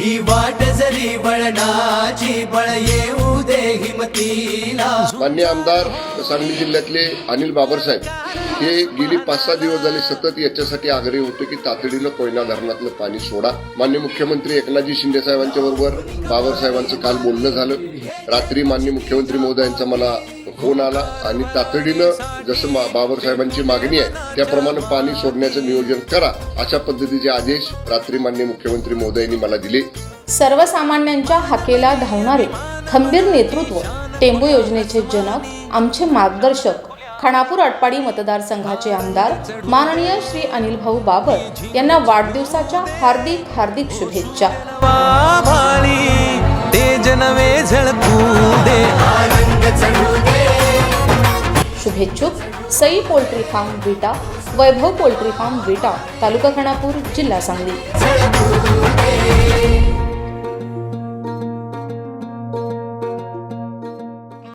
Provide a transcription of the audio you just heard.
ही वाट जरी वळणाची बळ येऊ देही मान्य आमदार सांगली जिल्ह्यातले अनिल बाबरसाहेब हे गेली पाच सहा दिवस झाले सतत याच्यासाठी आग्रही होते की तातडीनं कोयना धरणातलं पाणी सोडा. मान्य मुख्यमंत्री एकनाथजी शिंदे साहेबांच्या बरोबर बाबरसाहेबांचं काल बोलणं झालं. रात्री मान्य मुख्यमंत्री महोदयांचा मला फोन आला आणि तातडीनं जसं बाबरसाहेबांची मागणी आहे त्याप्रमाणे पाणी सोडण्याचं नियोजन करा अशा पद्धतीचे आदेश रात्री मान्य मुख्यमंत्री महोदयांनी मला दिले. सर्वसामान्यांच्या हाकेला धावणारे खंबीर नेतृत्व टेंबू योजनेचे जनक आमचे मार्गदर्शक खानापूर आटपाडी मतदारसंघाचे आमदार माननीय श्री अनिल भाऊ बाबर यांना वाढदिवसाच्या हार्दिक हार्दिक शुभेच्छा. शुभेच्छुक Sai poultry farm Vita Vaibhav poultry farm Vita taluka Khanapur जिल्हा सांगली.